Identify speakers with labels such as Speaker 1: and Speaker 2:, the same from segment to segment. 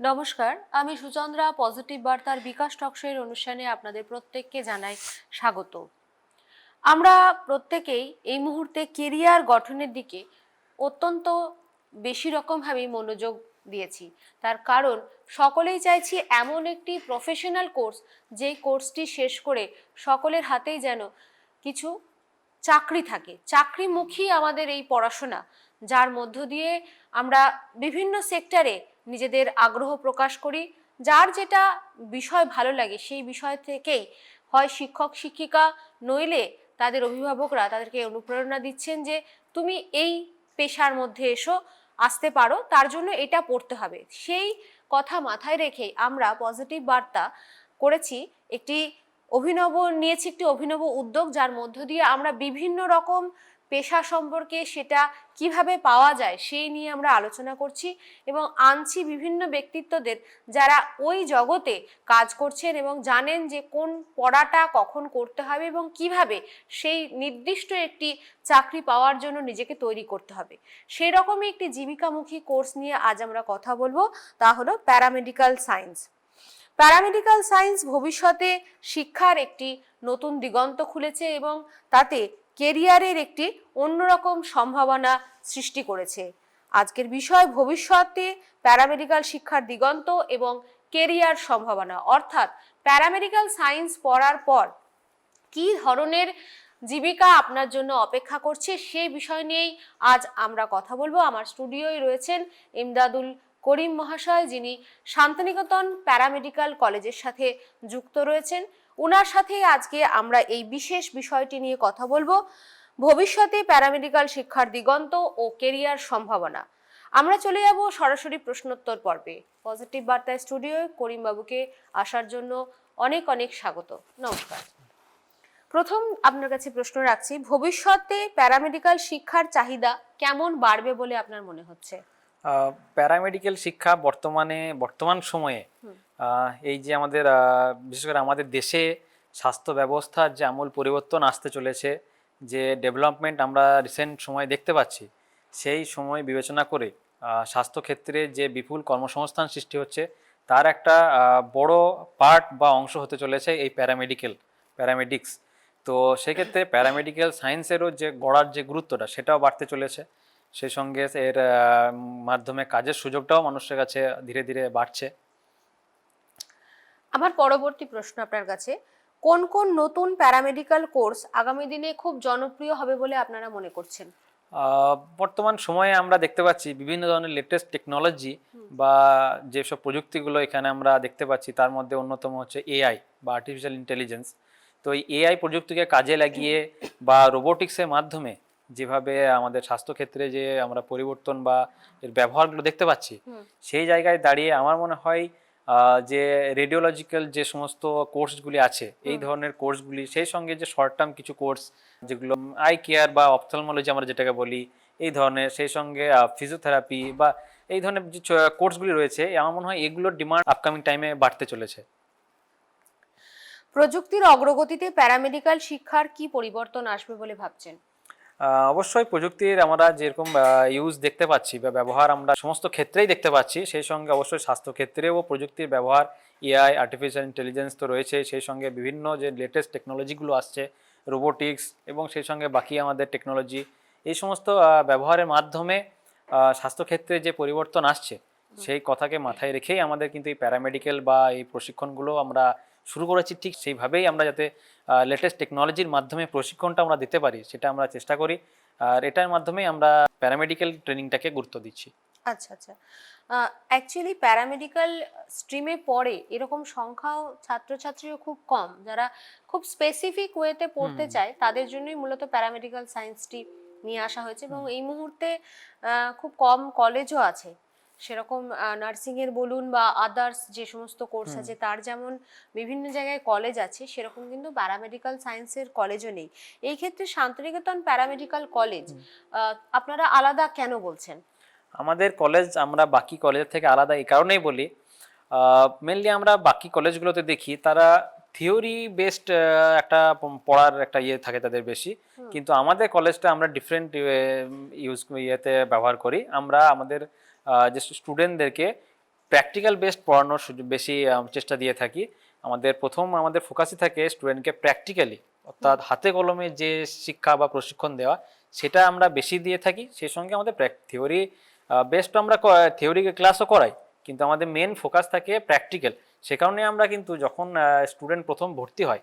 Speaker 1: নমস্কার, আমি সুচন্দ্রা পজিটিভ বার্তার বিকাশ টকশোয়ের অনুষ্ঠানে আপনাদের প্রত্যেককে জানাই স্বাগত। আমরা প্রত্যেকেই এই মুহূর্তে কেরিয়ার গঠনের দিকে অত্যন্ত বেশি রকমভাবেই মনোযোগ দিয়েছি। তার কারণ, সকলেই চাইছি এমন একটি প্রফেশনাল কোর্স যেই কোর্সটি শেষ করে সকলের হাতেই যেন কিছু চাকরি থাকে। চাকরিমুখী আমাদের এই পড়াশোনা, যার মধ্য দিয়ে আমরা বিভিন্ন সেক্টরে নিজেদের আগ্রহ প্রকাশ করি। যার যেটা বিষয় ভালো লাগে, সেই বিষয় থেকেই হয় শিক্ষক, শিক্ষিকা নইলে তাদের অভিভাবকরা তাদেরকে অনুপ্রেরণা দিচ্ছেন যে, তুমি এই পেশার মধ্যে এসো, আসতে পারো, তার জন্য এটা পড়তে হবে। সেই কথা মাথায় রেখেই আমরা পজিটিভ বার্তা করেছি। একটি অভিনব, নিয়েছি একটি অভিনব উদ্যোগ, যার মধ্য দিয়ে আমরা বিভিন্ন রকম পেশা সম্পর্কে সেটা কীভাবে পাওয়া যায় সেই নিয়ে আমরা আলোচনা করছি এবং আনছি বিভিন্ন ব্যক্তিত্বদের যারা ওই জগতে কাজ করছেন এবং জানেন যে কোন পড়াটা কখন করতে হবে এবং কীভাবে সেই নির্দিষ্ট একটি চাকরি পাওয়ার জন্য নিজেকে তৈরি করতে হবে। সেই রকমই একটি জীবিকামুখী কোর্স নিয়ে আজ আমরা কথা বলব, তা হলো প্যারামেডিক্যাল সায়েন্স। প্যারামেডিক্যাল সায়েন্স ভবিষ্যতে শিক্ষার একটি নতুন দিগন্ত খুলেছে এবং তাতে কেরিয়ারের একটি অন্যরকম সম্ভাবনা সৃষ্টি করেছে। আজকের বিষয় ভবিষ্যতে প্যারামেডিক্যাল শিক্ষার দিগন্ত এবং কেরিয়ার সম্ভাবনা। অর্থাৎ প্যারামেডিক্যাল সায়েন্স পড়ার পর কি ধরনের জীবিকা আপনার জন্য অপেক্ষা করছে সেই বিষয় নিয়েই আজ আমরা কথা বলব। আমার স্টুডিওয় রয়েছেন ইমদাদুল করিম মহাশয়, যিনি শান্তিনিকেতন প্যারামেডিক্যাল কলেজের সাথে যুক্ত রয়েছেন। ওনার সাথে আজকে আমরা এই বিশেষ বিষয়টি নিয়ে কথা বলব। ভবিষ্যতে প্যারামেডিক্যাল শিক্ষার দিগন্ত ও কেরিয়ার সম্ভাবনা। আমরা চলে যাব সরাসরি প্রশ্নোত্তর পর্বে। পজিটিভ বার্তায় স্টুডিওয়ে করিম বাবুকে আসার জন্য অনেক অনেক স্বাগত। নমস্কার। প্রথম আপনার কাছে প্রশ্ন রাখছি ভবিষ্যতে প্যারামেডিক্যাল শিক্ষার চাহিদা কেমন বাড়বে বলে আপনার মনে হচ্ছে?
Speaker 2: প্যারামেডিক্যাল শিক্ষা বর্তমানে বর্তমান সময়ে এই যে আমাদের বিশেষ করে আমাদের দেশে স্বাস্থ্য ব্যবস্থার যে আমূল পরিবর্তন আসতে চলেছে, যে ডেভেলপমেন্ট আমরা রিসেন্ট সময়ে দেখতে পাচ্ছি, সেই সময় বিবেচনা করে স্বাস্থ্যক্ষেত্রে যে বিপুল কর্মসংস্থান সৃষ্টি হচ্ছে, তার একটা বড় পার্ট বা অংশ হতে চলেছে এই প্যারামেডিক্যাল প্যারামেডিক্স তো সেক্ষেত্রে প্যারামেডিক্যাল সায়েন্সেরও যে গড়ার যে গুরুত্বটা, সেটাও বাড়তে চলেছে। সেই সঙ্গে এর মাধ্যমে কাজের সুযোগটাও মানুষের কাছে ধীরে ধীরে বাড়ছে।
Speaker 1: আমার পরবর্তী প্রশ্ন আপনার কাছে। কোন কোন নতুন প্যারামেডিক্যাল কোর্স আগামী দিনে খুব জনপ্রিয় হবে বলে আপনারা মনে করছেন?
Speaker 2: বর্তমান সময়ে আমরা দেখতে পাচ্ছি বিভিন্ন ধরনের লেটেস্ট টেকনোলজি বা যেসব প্রযুক্তিগুলো এখানে আমরা দেখতে পাচ্ছি তার মধ্যে অন্যতম হচ্ছে এআই বা আর্টিফিশিয়াল ইন্টেলিজেন্স তো এই এআই প্রযুক্তিকে কাজে লাগিয়ে বা রোবোটিক্সের মাধ্যমে যেভাবে আমাদের স্বাস্থ্যক্ষেত্রে যে আমরা পরিবর্তন বা এর ব্যবহারগুলো দেখতে পাচ্ছি সেই জায়গায় দাঁড়িয়ে আমার মনে হয় যে রেডিওলজিক্যাল যে সমস্ত কোর্সগুলি আছে এই ধরনের কোর্সগুলি সেই সঙ্গে যে শর্ট টার্ম কিছু কোর্স যেগুলো আই কেয়ার বা অপথলমোলজি আমরা যেটাকে বলি এই ধরনের সেই সঙ্গে ফিজিওথেরাপি বা এই ধরনের যে কোর্সগুলি রয়েছে আমার মনে হয় এগুলোর ডিমান্ড আপকামিং টাইমে বাড়তে চলেছে।
Speaker 1: প্রযুক্তির অগ্রগতিতে প্যারামেডিক্যাল শিক্ষার কি পরিবর্তন আসবে বলে ভাবছেন?
Speaker 2: অবশ্যই প্রযুক্তির আমরা যেরকম ইউজ দেখতে পাচ্ছি বা ব্যবহার আমরা সমস্ত ক্ষেত্রেই দেখতে পাচ্ছি, সেই সঙ্গে অবশ্যই স্বাস্থ্য ক্ষেত্রেও প্রযুক্তির ব্যবহার এআই আর্টিফিশিয়াল ইন্টেলিজেন্স তো রয়েছে, সেই সঙ্গে বিভিন্ন যে লেটেস্ট টেকনোলজিগুলো আসছে রোবোটিক্স এবং সেই সঙ্গে বাকি আমাদের টেকনোলজি এই সমস্ত ব্যবহারের মাধ্যমে স্বাস্থ্যক্ষেত্রে যে পরিবর্তন আসছে, সেই কথাকে মাথায় রেখেই আমাদের কিন্তু এই প্যারামেডিক্যাল বা এই প্রশিক্ষণগুলো আমরা শুরু করেছি ঠিক সেইভাবেই আমরা যাতে লেটেস্ট টেকনোলজির মাধ্যমে প্রশিক্ষণটা আমরা দিতে পারি সেটা আমরা চেষ্টা করি। আর এটার মাধ্যমেই আমরা প্যারামেডিক্যাল ট্রেনিংটাকে গুরুত্ব দিচ্ছি।
Speaker 1: আচ্ছা আচ্ছা। অ্যাকচুয়ালি প্যারামেডিক্যাল স্ট্রিমে পড়ে এরকম সংখ্যাও ছাত্রছাত্রীও খুব কম। যারা খুব স্পেসিফিক ওয়েতে পড়তে চায় তাদের জন্যই মূলত প্যারামেডিক্যাল সায়েন্সটি নিয়ে আসা হয়েছে এবং এই মুহূর্তে খুব কম কলেজও আছে। সেরকম নার্সিং এর বলুন বা আদার্স যে সমস্ত কোর্স আছে তার যেমন বিভিন্ন জায়গায় কলেজ আছে সেরকম কিন্তু প্যারামেডিক্যাল সায়েন্সের কলেজও নেই। এই ক্ষেত্রে শান্তিনিকেতন প্যারামেডিক্যাল কলেজ আপনারা আলাদা কেন বলছেন?
Speaker 2: আমাদের কলেজ আমরা বাকি কলেজের থেকে আলাদা এই কারণেই বলি। মেনলি আমরা বাকি কলেজগুলোতে দেখি তারা থিওরি বেসড একটা পড়ার একটা ইয়ে থাকে তাদের বেশি। কিন্তু আমাদের কলেজটা আমরা ডিফারেন্ট ইউজ ইয়েতে ব্যবহার করি। আমরা আমাদের যে স্টুডেন্টদেরকে প্র্যাকটিক্যাল বেসড পড়ানোর বেশি চেষ্টা দিয়ে থাকি। আমাদের প্রথম আমাদের ফোকাসই থাকে স্টুডেন্টকে প্র্যাকটিক্যালি অর্থাৎ হাতে কলমে যে শিক্ষা বা প্রশিক্ষণ দেওয়া সেটা আমরা বেশি দিয়ে থাকি। সেই সঙ্গে আমাদের থিওরি বেস্ট আমরা থিওরি ক্লাসও করাই কিন্তু আমাদের মেন ফোকাস থাকে প্র্যাকটিক্যাল সে কারণে আমরা কিন্তু যখন স্টুডেন্ট প্রথম ভর্তি হয়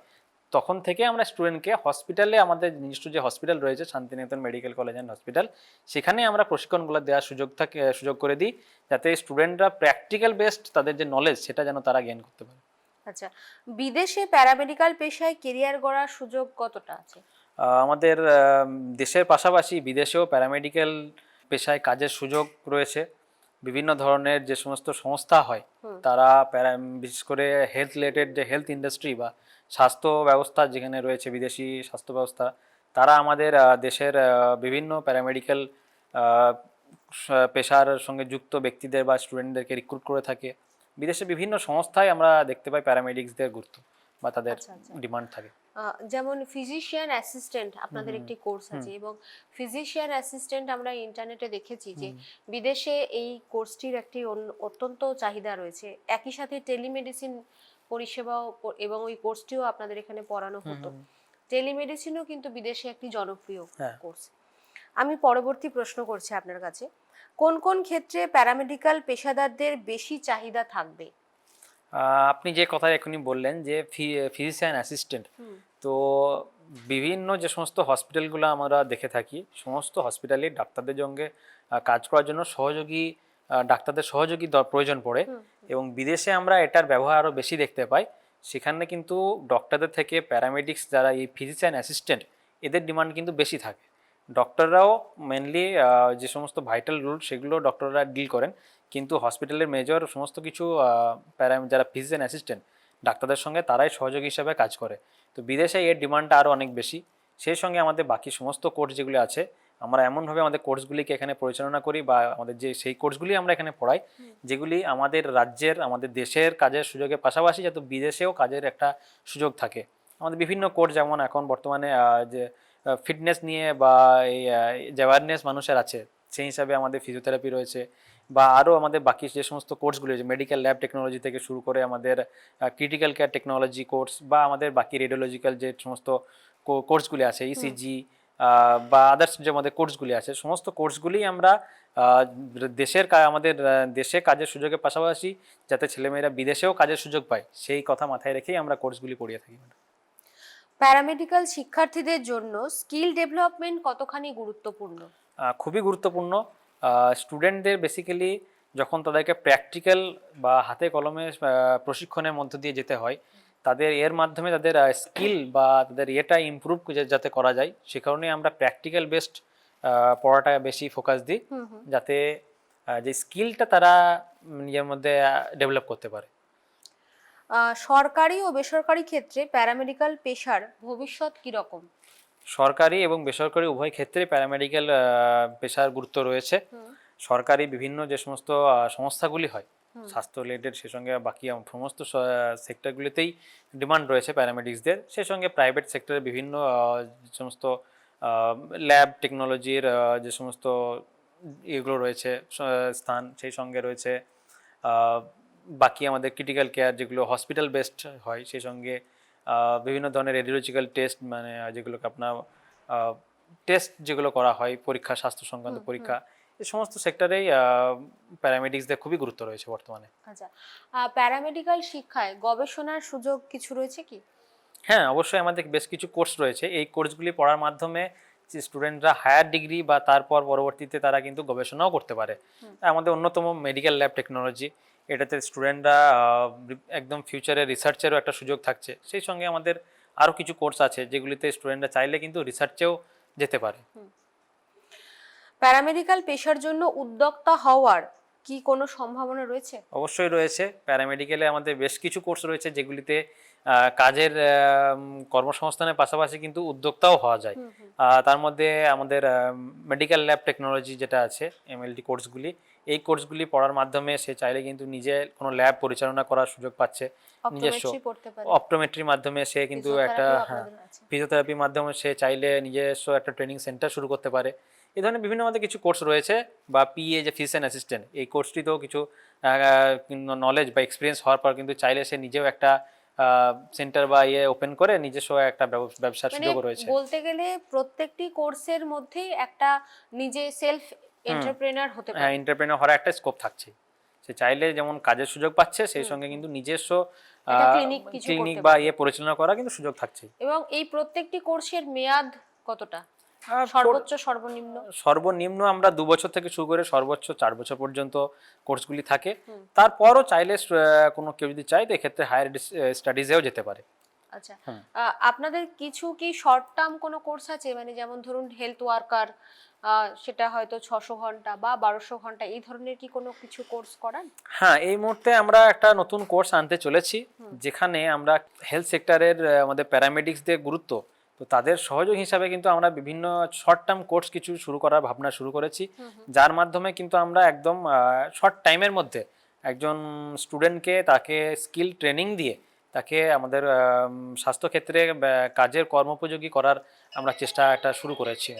Speaker 2: তখন থেকে আমরা স্টুডেন্টকে হসপিটালে আমাদের নিজস্ব যে হসপিটাল রয়েছে Santiniketan medical college and hospital সেখানে আমরা প্রশিক্ষণগুলো দেওয়ার সুযোগ থাকে সুযোগ করে দিই যাতে স্টুডেন্টরা প্র্যাকটিক্যাল বেসড তাদের যে নলেজ সেটা যেন তারা গেইন করতে পারে।
Speaker 1: আচ্ছা বিদেশে প্যারামেডিক্যাল পেশায় কেরিয়ার গড়ার সুযোগ কতটা আছে?
Speaker 2: আমাদের দেশের পাশাপাশি বিদেশেও প্যারামেডিক্যাল পেশায় কাজের সুযোগ রয়েছে। বিভিন্ন ধরনের যে সমস্ত সংস্থা হয় তারা প্যারা বিশেষ করে হেলথ রিলেটেড যে হেলথ ইন্ডাস্ট্রি বা স্বাস্থ্য ব্যবস্থা যেখানে রয়েছে বিদেশি স্বাস্থ্য ব্যবস্থা তারা আমাদের দেশের বিভিন্ন প্যারামেডিক্যাল পেশার সঙ্গে যুক্ত ব্যক্তিদের বা স্টুডেন্টদেরকে রিক্রুট করে থাকে। বিদেশে বিভিন্ন সংস্থায় আমরা দেখতে পাই প্যারামেডিক্সদের গুরুত্ব বা তাদের
Speaker 1: আচ্ছা, আচ্ছা।
Speaker 2: ডিমান্ড থাকে।
Speaker 1: যেমন ফিজিশিয়ান অ্যাসিস্ট্যান্ট আপনাদের একটি কোর্স আছে এবং ফিজিশিয়ান অ্যাসিস্ট্যান্ট আমরা ইন্টারনেটে দেখেছি যে বিদেশে এই কোর্সটির একটি অত্যন্ত চাহিদা রয়েছে। একই সাথে টেলিমেডিসিন পরিষেবাও এবং ওই কোর্সটিও আপনাদের এখানে পড়ানো হতো। টেলিমেডিসিনও কিন্তু বিদেশে একটি জনপ্রিয়
Speaker 2: হ্যাঁ।
Speaker 1: কোর্স। আমি পরবর্তী প্রশ্ন করছি আপনার কাছে। কোন কোন ক্ষেত্রে প্যারামেডিক্যাল পেশাদারদের বেশি চাহিদা থাকবে?
Speaker 2: আপনি যে কথা এখনই বললেন যে ফিজিশিয়ান অ্যাসিস্ট্যান্ট তো বিভিন্ন যে সমস্ত হসপিটালগুলো আমরা দেখে থাকি সমস্ত হসপিটালে ডাক্তারদের সঙ্গে কাজ করার জন্য সহযোগী ডাক্তারদের সহযোগী প্রয়োজন পড়ে। এবং বিদেশে আমরা এটার ব্যবহার আরও বেশি দেখতে পাই। সেখানে কিন্তু ডক্টরদের থেকে প্যারামেডিক্স যারা এই ফিজিশিয়ান অ্যাসিস্ট্যান্ট এদের ডিমান্ড কিন্তু বেশি থাকে। ডক্টররাও মেনলি যে সমস্ত ভাইটাল রুল সেগুলো ডক্টররা ডিল করেন। কিন্তু হসপিটালের মেজর সমস্ত কিছু প্যারা যারা ফিজিশিয়ান অ্যাসিস্ট্যান্ট ডাক্তারদের সঙ্গে তারাই সহযোগী হিসাবে কাজ করে। তো বিদেশে এর ডিমান্ডটা আরও অনেক বেশি। সেই সঙ্গে আমাদের বাকি সমস্ত কোর্স যেগুলি আছে আমরা এমনভাবে আমাদের কোর্সগুলিকে এখানে পরিচালনা করি বা আমাদের যে সেই কোর্সগুলি আমরা এখানে পড়াই যেগুলি আমাদের রাজ্যের আমাদের দেশের কাজের সুযোগের পাশাপাশি যাতে বিদেশেও কাজের একটা সুযোগ থাকে। আমাদের বিভিন্ন কোর্স যেমন এখন বর্তমানে যে ফিটনেস নিয়ে বা এই অ্যাওয়ারনেস মানুষের আছে সেই হিসাবে আমাদের ফিজিওথেরাপি রয়েছে বা আরও আমাদের বাকি যে সমস্ত কোর্সগুলি রয়েছে মেডিকেল ল্যাব টেকনোলজি থেকে শুরু করে আমাদের ক্রিটিক্যাল কেয়ার টেকনোলজি কোর্স বা আমাদের বাকি রেডিওলজিক্যাল যে সমস্ত কোর্সগুলি আছে ইসিজি বা আদার্স যে আমাদের কোর্সগুলি আছে সমস্ত কোর্সগুলি আমরা দেশের আমাদের দেশে কাজের সুযোগের পাশাপাশি যাতে ছেলেমেয়েরা বিদেশেও কাজের সুযোগ পায় সেই কথা মাথায় রেখেই আমরা কোর্সগুলি পড়িয়ে থাকি
Speaker 1: প্যারামেডিক্যাল শিক্ষার্থীদের জন্য স্কিল ডেভেলপমেন্ট কতখানি গুরুত্বপূর্ণ?
Speaker 2: খুবই গুরুত্বপূর্ণ। স্টুডেন্টদের বেসিক্যালি যখন তাদেরকে প্র্যাকটিক্যাল বা হাতে কলমে প্রশিক্ষণের মধ্য দিয়ে যেতে হয় তাদের এর মাধ্যমে তাদের স্কিল বা তাদের ইয়েটা ইমপ্রুভ যাতে করা যায় সে কারণে আমরা প্র্যাকটিক্যাল বেসড পড়াটা বেশি ফোকাস দিই যাতে যে স্কিলটা তারা নিজের মধ্যে ডেভেলপ করতে পারে।
Speaker 1: সরকারি ও বেসরকারি ক্ষেত্রে প্যারামেডিক্যাল পেশার ভবিষ্যৎ কীরকম
Speaker 2: সরকারি এবং বেসরকারি উভয় ক্ষেত্রে প্যারামেডিক্যাল পেশার গুরুত্ব রয়েছে। সরকারি বিভিন্ন যে সমস্ত সংস্থাগুলি হয়। স্বাস্থ্য রিলেটেড সে সঙ্গে বাকি সমস্ত সেক্টরগুলিতেই ডিমান্ড রয়েছে প্যারামেডিক্সদের সেই সঙ্গে প্রাইভেট সেক্টরে বিভিন্ন যে সমস্ত ল্যাব টেকনোলজির যে সমস্ত এগুলো রয়েছে স্থান সেই সঙ্গে রয়েছে বাকি আমাদের ক্রিটিক্যাল কেয়ার যেগুলো হসপিটাল বেসড হয় সেই সঙ্গে বিভিন্ন ধরনের রেডিওলজিক্যাল টেস্ট মানে যেগুলোকে আপনার টেস্ট যেগুলো করা হয় পরীক্ষা স্বাস্থ্য সংক্রান্ত পরীক্ষা এই সমস্ত সেক্টরেই প্যারামেডিক্সদের খুবই গুরুত্ব রয়েছে বর্তমানে।
Speaker 1: আচ্ছা প্যারামেডিক্যাল শিক্ষায় গবেষণার সুযোগ কিছু রয়েছে কি?
Speaker 2: হ্যাঁ অবশ্যই আমাদের বেশ কিছু কোর্স রয়েছে। এই কোর্সগুলি পড়ার মাধ্যমে যে স্টুডেন্টরা হায়ার ডিগ্রি বা তারপর পরবর্তীতে তারা কিন্তু গবেষণাও করতে পারে। আমাদের অন্যতম মেডিকেল ল্যাব টেকনোলজি এটাতে স্টুডেন্টরা একদম ফিউচারে রিসার্চেরও একটা সুযোগ থাকছে। সেই সঙ্গে আমাদের আরও কিছু কোর্স আছে যেগুলিতে স্টুডেন্টরা চাইলে কিন্তু রিসার্চেও যেতে পারে।
Speaker 1: প্যারামেডিক্যাল পেশার জন্য উদ্যোক্তা হওয়ার কি কোনো সম্ভাবনা রয়েছে?
Speaker 2: অবশ্যই রয়েছে। প্যারামেডিক্যালে আমাদের বেশ কিছু কোর্স রয়েছে যেগুলিতে কাজের কর্মসংস্থানের পাশাপাশি কিন্তু উদ্যোক্তাও হওয়া যায়। তার মধ্যে আমাদের মেডিকেল ল্যাব টেকনোলজি যেটা আছে এমএলটি কোর্সগুলি এই কোর্সগুলি পড়ার মাধ্যমে সে চাইলে কিন্তু নিজে কোনো ল্যাব পরিচালনা করার সুযোগ পাচ্ছে। নিজস্ব
Speaker 1: অপটোমেট্রি
Speaker 2: অপটোমেট্রির মাধ্যমে সে কিন্তু একটা হ্যাঁ ফিজিওথেরাপির মাধ্যমে সে চাইলে নিজস্ব একটা ট্রেনিং সেন্টার শুরু করতে পারে। এই ধরনের বিভিন্ন আমাদের কিছু কোর্স রয়েছে বা পিএ যে ফিজিশিয়ান অ্যাসিস্ট্যান্ট এই কোর্সটিতেও কিছু নলেজ বা এক্সপিরিয়েন্স হওয়ার পর কিন্তু চাইলে সে নিজেও একটা সেন্টার বা ইয়ে ওপেন করে নিজস্ব একটা ব্যবসার
Speaker 1: মানে
Speaker 2: সুযোগ রয়েছে।
Speaker 1: বলতে গেলে প্রত্যেকটি কোর্সের মধ্যেই একটা নিজে সেলফ এন্টারপ্রেনার হতে পারে।
Speaker 2: হ্যাঁ এন্টারপ্রেনার হওয়ার একটা স্কোপ থাকছে। সে চাইলে যেমন কাজের সুযোগ পাচ্ছে সেই সঙ্গে কিন্তু নিজস্ব ক্লিনিক বা ইয়ে পরিচালনা করা কিন্তু সুযোগ থাকছে।
Speaker 1: এবং এই প্রত্যেকটি কোর্সের মেয়াদ কতটা? সর্বোচ্চ সর্বনিম্ন?
Speaker 2: সর্বনিম্ন আমরা দু বছর থেকে শুরু করে সর্বোচ্চ চার বছর পর্যন্ত কোর্সগুলি থাকে। তারপরও চাইলে কোনো কেউ যদি চায় তো এক্ষেত্রে হায়ার স্টাডিজেও যেতে পারে।
Speaker 1: আচ্ছা। আপনাদের কিছু কি শর্ট টার্ম কোনো কোর্স আছে? মানে যেমন ধরুন হেলথ ওয়ার্কার সেটা হয়তো ছশো ঘণ্টা বা বারোশো ঘণ্টা এই ধরনের কি কোনো কিছু কোর্স করান?
Speaker 2: হ্যাঁ এই মুহূর্তে আমরা একটা নতুন কোর্স আনতে চলেছি যেখানে আমরা হেলথ সেক্টরের আমাদের প্যারামেডিক্সদের গুরুত্ব তো তাদের সহযোগ হিসাবে কিন্তু আমরা বিভিন্ন শর্ট টার্ম কোর্স কিছু শুরু করার ভাবনা শুরু করেছি। যার মাধ্যমে কিন্তু আমরা একদম শর্ট টাইমের মধ্যে একজন স্টুডেন্টকে তাকে স্কিল ট্রেনিং দিয়ে তাকে আমাদের আম, স্বাস্থ্যক্ষেত্রে কাজের কর্মোপযোগী করার আমরা চেষ্টা একটা শুরু করেছি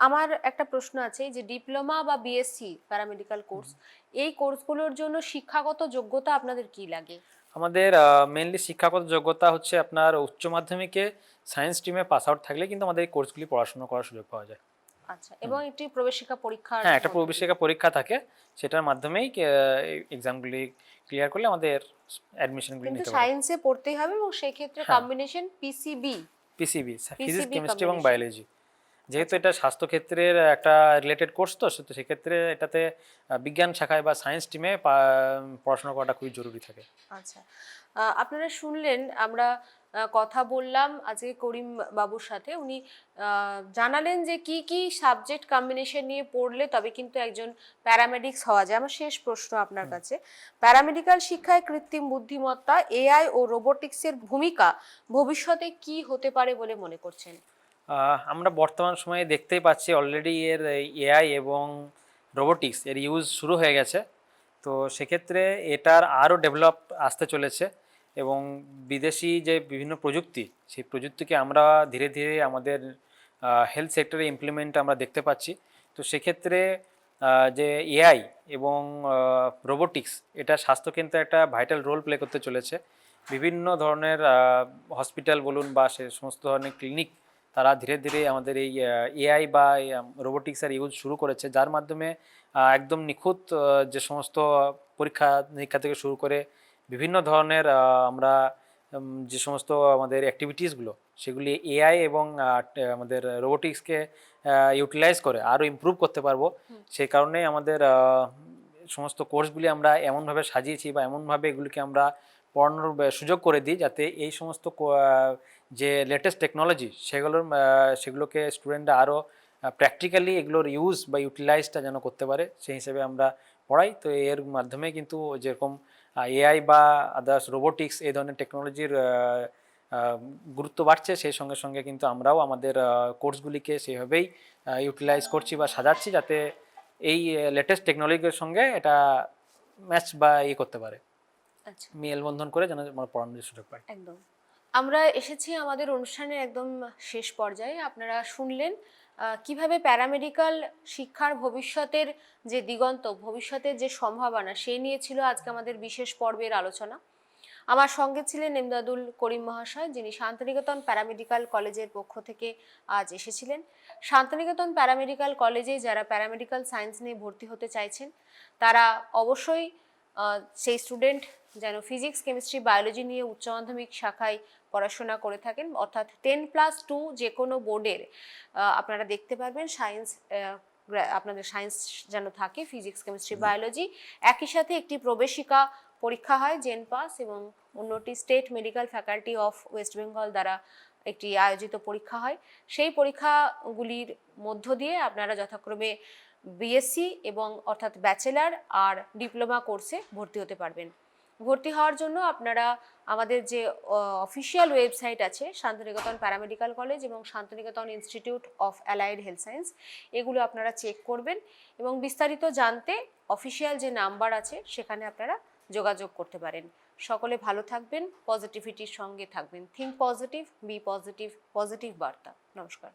Speaker 1: আমার একটা প্রশ্ন আছে যে ডিপ্লোমা বা বিএসসি প্যারামেডিক্যাল কোর্স এই কোর্সগুলোর জন্য শিক্ষাগত যোগ্যতা আপনাদের কি লাগে?
Speaker 2: আমাদের মেনলি শিক্ষাগত যোগ্যতা হচ্ছে আপনার উচ্চ মাধ্যমিকে সায়েন্স স্ট্রিমে পাস আউট থাকলে কিন্তু আমাদের এই কোর্সগুলি পড়াশোনা করার সুযোগ পাওয়া যায়।
Speaker 1: আচ্ছা এবং একটি প্রবেশিকা পরীক্ষা
Speaker 2: হ্যাঁ একটা প্রবেশিকা পরীক্ষা থাকে সেটার মাধ্যমেই এক্সামগুলি ক্লিয়ার করলে আমাদের অ্যাডমিশনগুলি নিতে পারে।
Speaker 1: সায়েন্সে পড়তেই হবে এবং সেই ক্ষেত্রে। Combination PCB
Speaker 2: PCB physics chemistry এবং বায়োলজি যেহেতু এটা স্বাস্থ্যক্ষেত্রের একটা রিলেটেড কোর্স তো সে- তো সেক্ষেত্রে এটাতে বিজ্ঞান শাখায় বা সায়েন্স টিমে পড়াশোনা করাটা খুবই জরুরি থাকে।
Speaker 1: আচ্ছা। আপনারা শুনলেন আমরা কথা বললাম আজকে করিম বাবুর সাথে। উনি জানালেন যে কি কি সাবজেক্ট কম্বিনেশন নিয়ে পড়লে তবে কিন্তু একজন প্যারামেডিক্স হওয়া যায়। আমার শেষ প্রশ্ন আপনার কাছে। প্যারামেডিক্যাল শিক্ষায় কৃত্রিম বুদ্ধিমত্তা এআই ও রোবোটিক্সের ভূমিকা ভবিষ্যতে কি হতে পারে বলে মনে করছেন?
Speaker 2: আমরা বর্তমান সময়ে দেখতেই পাচ্ছি অলরেডি এর এআই এবং রোবোটিক্স এর ইউজ শুরু হয়ে গেছে। তো সেক্ষেত্রে এটার আরও ডেভেলপ আসতে চলেছে এবং বিদেশি যে বিভিন্ন প্রযুক্তি, সেই প্রযুক্তিকে আমরা ধীরে ধীরে আমাদের হেলথ সেক্টরে ইমপ্লিমেন্ট আমরা দেখতে পাচ্ছি। তো সেক্ষেত্রে যে এআই এবং রোবোটিক্স এটা স্বাস্থ্যকেন্দ্রে একটা ভাইটাল রোল প্লে করতে চলেছে। বিভিন্ন ধরনের হসপিটাল বলুন বা সে সমস্ত ধরনের ক্লিনিক তারা ধীরে ধীরে আমাদের এই এআই বা রোবোটিক্সের ইউজ শুরু করেছে যার মাধ্যমে একদম নিখুঁত যে সমস্ত পরীক্ষা নিরীক্ষা থেকে শুরু করে বিভিন্ন ধরনের আমরা যে সমস্ত আমাদের অ্যাক্টিভিটিসগুলো সেগুলি এআই এবং আমাদের রোবোটিক্সকে ইউটিলাইজ করে আরও ইমপ্রুভ করতে পারব। সেই কারণেই আমাদের সমস্ত কোর্সগুলি আমরা এমনভাবে সাজিয়েছি বা এমনভাবে এগুলিকে আমরা পড়ানোর সুযোগ করে দিই যাতে এই সমস্ত যে লেটেস্ট টেকনোলজি সেগুলোর সেগুলোকে স্টুডেন্টরা আরও প্র্যাকটিক্যালি এগুলোর ইউজ বা ইউটিলাইজটা যেন করতে পারে, সেই হিসেবে আমরা পড়াই। তো এর মাধ্যমে কিন্তু যেরকম এআই বা আদার্স রোবোটিক্স এই ধরনের টেকনোলজির গুরুত্ব বাড়ছে, সেই সঙ্গে সঙ্গে কিন্তু আমরাও আমাদের কোর্সগুলিকে সেভাবেই ইউটিলাইজ করছি বা সাজাচ্ছি যাতে এই লেটেস্ট টেকনোলজির সঙ্গে এটা ম্যাচ বা ইয়ে করতে পারে। মেলবন্ধন করে যেন আমরা পড়ানোর সুযোগ পাই।
Speaker 1: একদম। আমরা এসেছি আমাদের অনুষ্ঠানের একদম শেষ পর্যায়ে। আপনারা শুনলেন কীভাবে প্যারামেডিক্যাল শিক্ষার ভবিষ্যতের যে দিগন্ত ভবিষ্যতের যে সম্ভাবনা সেই নিয়ে ছিল আজকে আমাদের বিশেষ পর্বের আলোচনা। আমার সঙ্গে ছিলেন এমদাদুল করিম মহাশয় যিনি শান্তিনিকেতন প্যারামেডিক্যাল কলেজের পক্ষ থেকে আজ এসেছিলেন। শান্তিনিকেতন প্যারামেডিক্যাল কলেজে যারা প্যারামেডিক্যাল সায়েন্স নিয়ে ভর্তি হতে চাইছেন তারা অবশ্যই সেই স্টুডেন্ট যেন ফিজিক্স কেমিস্ট্রি বায়োলজি নিয়ে উচ্চ মাধ্যমিক শাখায় পড়াশোনা করে থাকেন। অর্থাৎ টেন প্লাস টু যে কোনো বোর্ডের আপনারা দেখতে পারবেন সায়েন্স আপনাদের সায়েন্স যেন থাকে ফিজিক্স কেমিস্ট্রি বায়োলজি একই সাথে একটি প্রবেশিকা পরীক্ষা হয় জেন পাস এবং অন্যটি state medical faculty of West Bengal দ্বারা একটি আয়োজিত পরীক্ষা হয়। সেই পরীক্ষাগুলির মধ্য দিয়ে আপনারা যথাক্রমে বিএসসি এবং অর্থাৎ ব্যাচেলার আর ডিপ্লোমা কোর্সে ভর্তি হতে পারবেন। ভর্তি হওয়ার জন্য আপনারা আমাদের যে অফিসিয়াল ওয়েবসাইট আছে, শান্তিনিকেতন প্যারামেডিক্যাল কলেজ এবং Santiniketan institute of allied health science এগুলো আপনারা চেক করবেন এবং বিস্তারিত জানতে অফিসিয়াল যে নাম্বার আছে, সেখানে আপনারা যোগাযোগ করতে পারেন। সকলে ভালো থাকবেন পজিটিভিটির সঙ্গে থাকবেন। Think positive be positive positive বার্তা। নমস্কার।